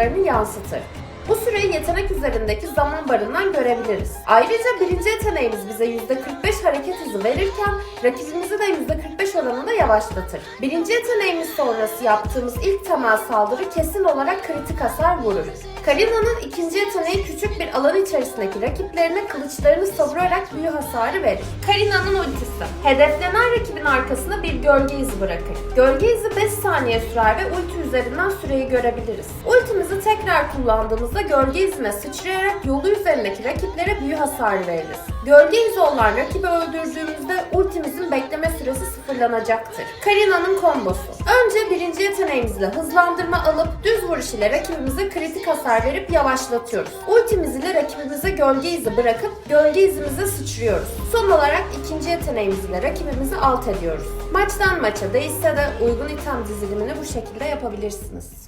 başarılarını yansıtır. Bu süreyi yetenek üzerindeki zaman barından görebiliriz. Ayrıca birinci yeteneğimiz bize %45 hareket hızı verirken rakibimizi de %45 oranında yavaşlatır. Birinci yeteneğimiz sonrası yaptığımız ilk temel saldırı kesin olarak kritik hasar vurur. Karina'nın ikinci yeteneği küçük bir alan içerisindeki rakiplerine kılıçlarını savurarak büyü hasarı verir. Karina'nın ultisi. Hedeflenen rakibin arkasına bir gölge izi bırakır. Gölge izi 5 saniye sürer ve ulti üzerinden süreyi görebiliriz. Ultimizi tekrar kullandığımızda gölge izine sıçrayarak yolu üzerindeki rakiplere büyü hasarı veririz. Gölge izi olan rakibi öldürdüğümüzde ultimizin bekleme süresi sıfırlanacaktır. Karina'nın kombosu. Önce birinci yeteneğimizle hızlandırma alıp düz vuruş ile rakibimize kritik hasar verip yavaşlatıyoruz. Ultimiz ile rakibimize gölge izi bırakıp gölge izimize sıçrıyoruz. Son olarak ikinci yeteneğimiz ile rakibimizi alt ediyoruz. Maçtan maça değişse de uygun item dizilimini bu şekilde yapabilirsiniz.